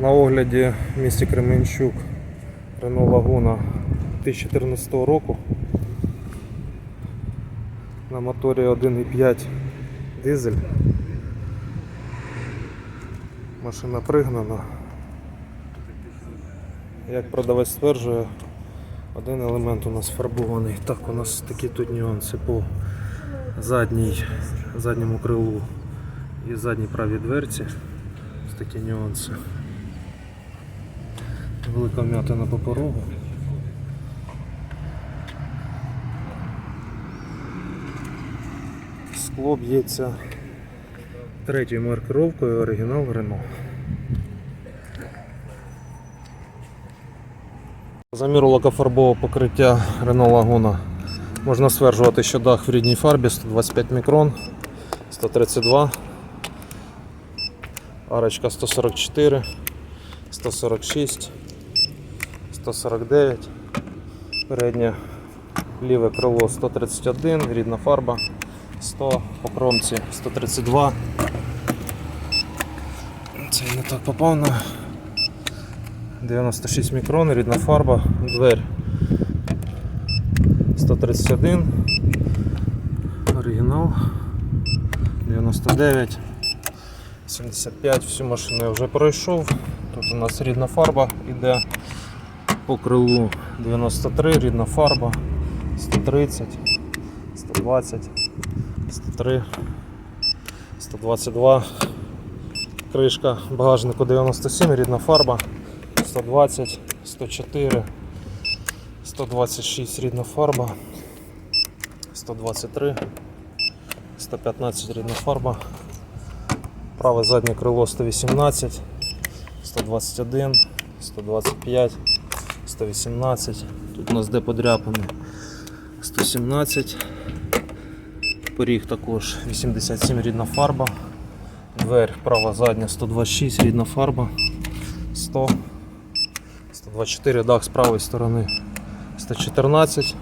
На огляді в місті Кременчук Renault Laguna 2014 року. На моторі 1,5 дизель. Машина пригнана. Як продавець стверджує, один елемент у нас фарбований. Так, у нас такі тут нюанси по задній, задньому крилу і задній правій дверці. Ось такі нюанси. Велика вмятина по порогу. Скло б'ється третьою маркировкою оригінал Рено. Заміру лакофарбового покриття Renault Laguna можна стверджувати, що дах в рідній фарбі 125 мікрон, 132, арочка 144, 146, 149, переднє ліве крило 131, рідна фарба 100, по кромці 132. Це не так попавна, 96 мікрон, рідна фарба, дверь 131, оригінал 99, 75, всю машину я вже пройшов. Тут у нас рідна фарба іде по крилу 93, рідна фарба, 130, 120, 103, 122, кришка багажнику 97, рідна фарба. 120, 104, 126 рідна фарба, 123, 115 рідна фарба, праве заднє крило 118, 121, 125, 118, тут у нас де подряпини? 117, поріг також 87 рідна фарба, дверь права задня 126 рідна фарба, 100 124 дах з правої сторони 114.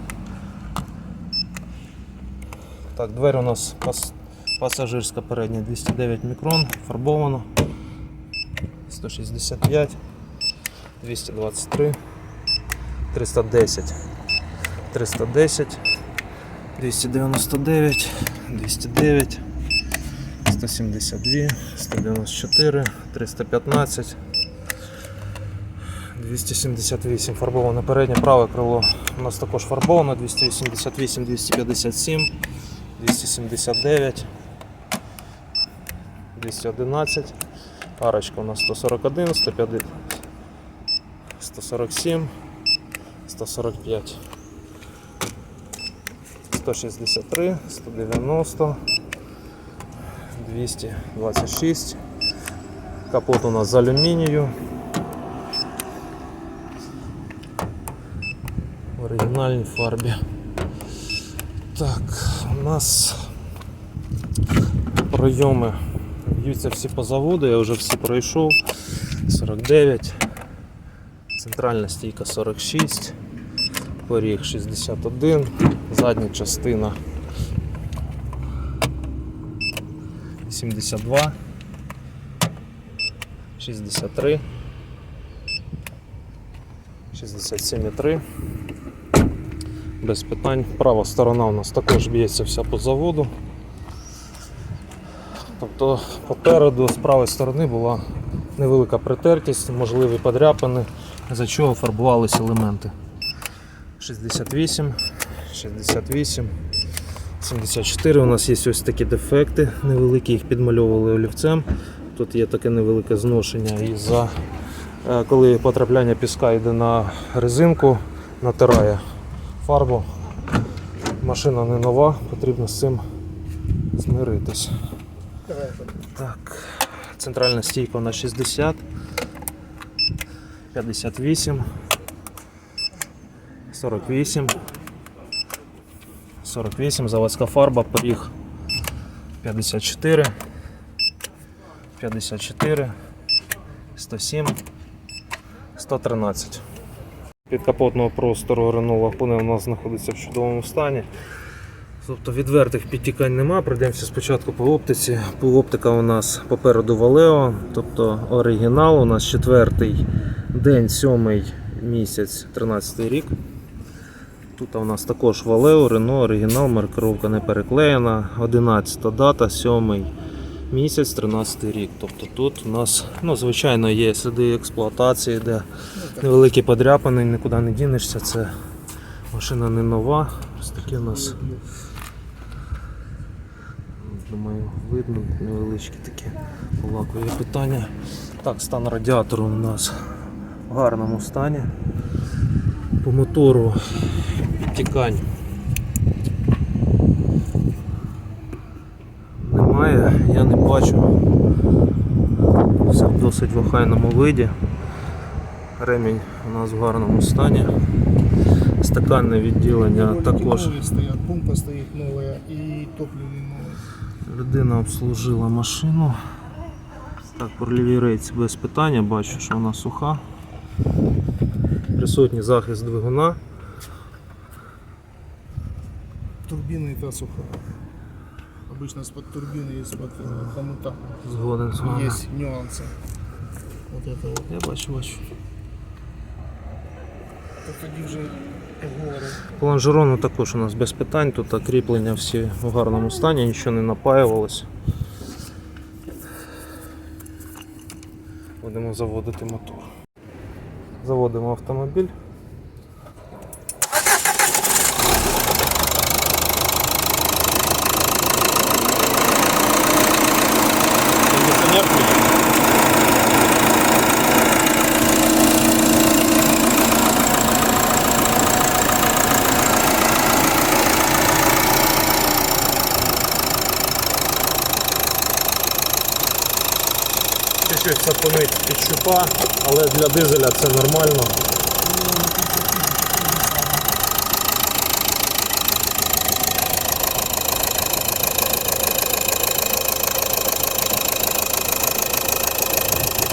Так, двері у нас пас, пасажирська передня 209 мікрон, фарбовано. 165, 223, 310, 310, 299, 209, 172, 194, 315. 278 фарбоване переднє, праве крило у нас також фарбовано, 288, 257, 279, 211, парочка у нас 141, 150, 147, 145, 163, 190, 226, капот у нас з алюмінію. в оригінальній фарбі. Так, у нас пройоми б'ються всі по заводу, я вже всі пройшов. 49, центральна стійка 46, Поріг 61, задня частина 72, 63, 67,3 без питань. Права сторона у нас також б'ється вся по заводу. Тобто попереду з правої сторони була невелика притертість, можливі подряпини, за чого фарбувалися елементи. 68, 68, 74. У нас є ось такі дефекти невеликі, їх підмальовували олівцем. Тут є таке невелике зношення і за е, коли потрапляння піска йде на резинку, натирає фарбу. Машина не нова, потрібно з цим змиритись. Так, центральна стійка на 60, 58, 48, 48, заводська фарба, поріг 54, 54, 107, 113. Підкапотного простору Renault Laguna у нас знаходиться в чудовому стані. Тобто відвертих підтікань нема. Пройдемося спочатку по оптиці. По оптика у нас попереду Валео, тобто оригінал. У нас четвертий день, сьомий місяць, 13 рік. Тут у нас також Валео, Рено, оригінал, маркировка не переклеєна. 11 дата, 7 місяць, 13 рік. Тобто тут у нас, ну, звичайно, є сліди експлуатації, де невеликі подряпини, нікуди не дінешся. Це машина не нова. Ось такі у нас, думаю, видно, невеличкі такі лакові питання. Так, стан радіатору у нас в гарному стані По мотору підтікань немає, я не бачу. Все в досить в охайному виді. Ремінь у нас в гарному стані. Стаканне відділення Довольно також. новые стоят, помпа стоит новая и топливные новые. Людина обслужила машину. Так, порлівій рейці без питання, бачу, що вона суха. Присутній захист двигуна. Турбина это сухая. Обычно из-под турбины, из-под э, хомута Згоден з вами. есть нюансы. Вот это вот. Я бачу, бачу. Походи вже по городу. По лонжерону також у нас без питань, тут кріплення всі в гарному стані, нічого не напаювалося. Будемо заводити мотор. Заводимо автомобіль. Кондиціонер включений. Чуть-чуть сапонить під щупа, але для дизеля це нормально.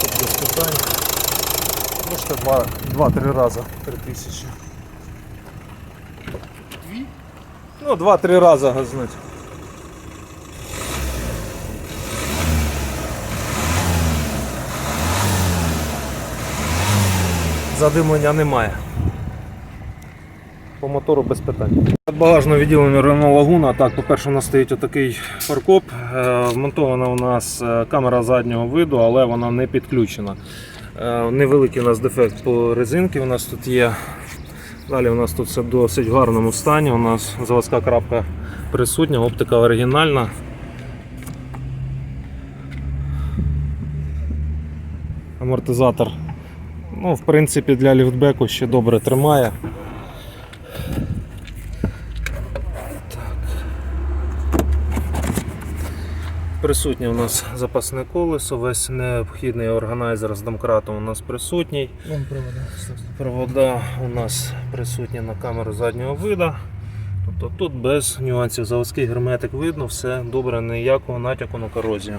Тут без питань. Можете два- два-три рази. Три тисячі. Дві? Ну, два-три рази газнуть. Задимлення немає. По мотору без питань. Багажне відділення Renault Laguna. Так, по-перше, у нас стоїть отакий фаркоп. Е, Вмонтована у нас е, камера заднього виду, але вона не підключена. Е, Невеликий у нас дефект по резинці у нас тут є. Далі у нас тут все в досить гарному стані. У нас заводська крапка присутня, оптика оригінальна. Амортизатор, ну, в принципі, для ліфтбеку ще добре тримає. Присутнє у нас запасне колесо, весь необхідний органайзер з домкратом у нас присутній. Провода. Провода у нас присутні на камеру заднього виду. Тобто тут без нюансів заводський герметик видно, все добре, ніякого натяку на корозію.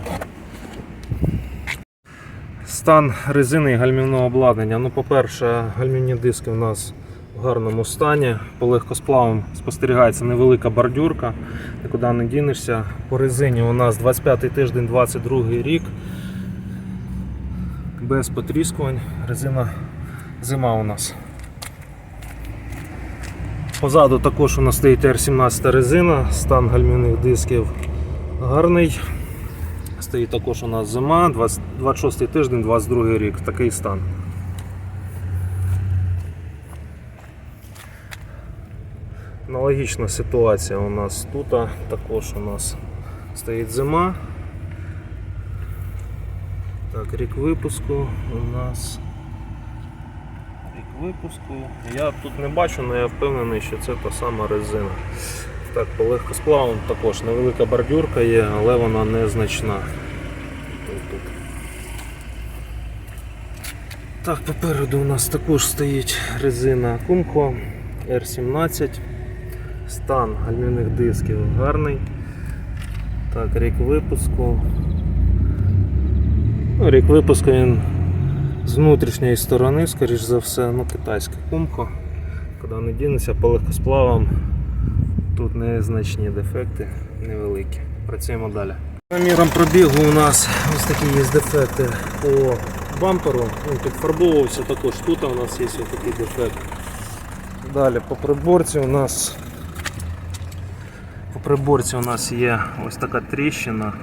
Стан резини і гальмівного обладнання. Ну, по-перше, гальмівні диски у нас в гарному стані. По легкосплавам спостерігається невелика бордюрка, нікуди не дінешся. По резині у нас 25 тиждень, 22 рік. Без потріскувань. Резина зима у нас. Позаду також у нас стоїть R17 резина, стан гальмівних дисків гарний. Стоїть також у нас зима, 20 26 тиждень, 22 рік, такий стан. Аналогічна ситуація у нас тут, також у нас стоїть зима. Так, рік випуску у нас рік випуску. Я тут не бачу, але я впевнений, що це та сама резина. Так, по легкосплавам також невелика бордюрка є, але вона незначна. Так, попереду у нас також стоїть резина Kumco R17. Стан гальмівних дисків гарний. Так, рік випуску. Ну, рік випуску він з внутрішньої сторони, скоріш за все, ну, китайське кумко. Куди не дінеться по легкосплавам Тут незначні дефекти, невеликі. Працюємо далі. Заміром пробігу у нас ось такі є дефекти по бамперу. Він підфарбовувався також. Тут у нас є ось такий дефект. Далі по приборці у нас по приборці у нас є ось така тріщина.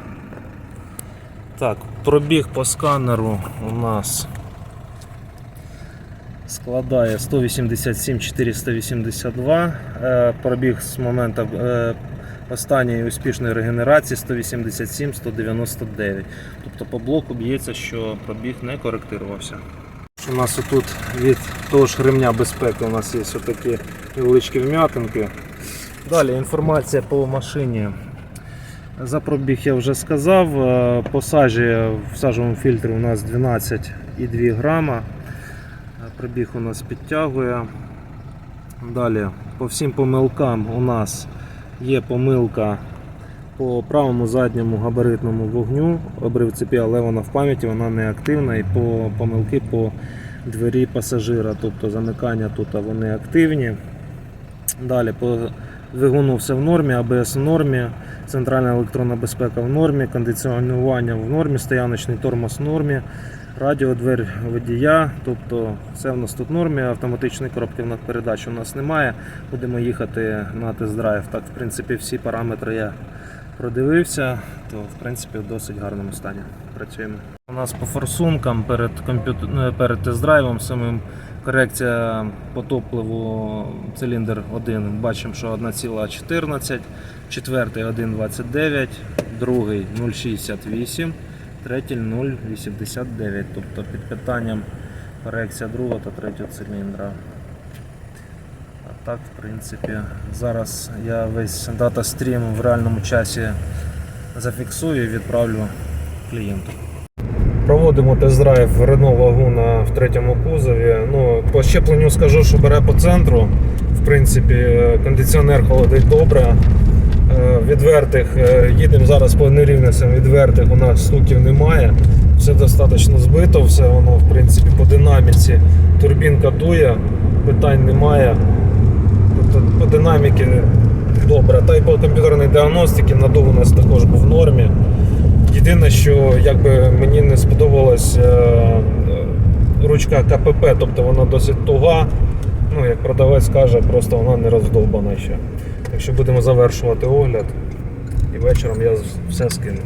Так, пробіг по сканеру у нас складає 187 482. Е, Пробіг з моменту е, останньої успішної регенерації 187 199. Тобто по блоку б'ється, що пробіг не коректирувався. У нас тут від того ж ремня безпеки у нас є такі невеличкі вм'ятинки. Далі інформація по машині. За пробіг я вже сказав. Е, По сажі в сажовому фільтрі у нас 12,2 грама. Пробіг у нас підтягує. Далі по всім помилкам у нас є помилка по правому задньому габаритному вогню обрив цепі, але вона в пам'яті, вона не активна. І по помилки по двері пасажира, тобто замикання тут вони активні. Далі по двигуну все в нормі, АБС в нормі, центральна електронна безпека в нормі, кондиціонування в нормі, стояночний тормоз в нормі, радіодвер водія, тобто все в нас тут в нормі, автоматичної коробки в передач у нас немає. Будемо їхати на тест-драйв. Так, в принципі, всі параметри я продивився, то в принципі в досить гарному стані. Працюємо. У нас по форсункам перед комп'ютер ну, перед тест-драйвом самим корекція по топливу циліндр 1 бачимо, що 1,14, четвертий 1,29, другий 0,68, третій 0,89. Тобто під питанням корекція другого та третього циліндра. А так, в принципі, зараз я весь дата стрім в реальному часі зафіксую і відправлю клієнту. Проводимо тест-драйв Renault Laguna в третьому кузові. Ну, по щепленню скажу, що бере по центру. В принципі, е, кондиціонер холодить добре. Е, Відвертих е, їдемо зараз по нерівностям, відвертих у нас стуків немає. Все достатньо збито, все воно в принципі по динаміці. Турбінка дує, питань немає. Тобто по динаміки добре. Та й по комп'ютерній діагностиці надув у нас також був в нормі. Єдине, що якби мені не сподобалась е, ручка КПП, тобто вона досить туга. Ну, як продавець каже, просто вона не роздовбана ще. Так що будемо завершувати огляд і вечором я все скину.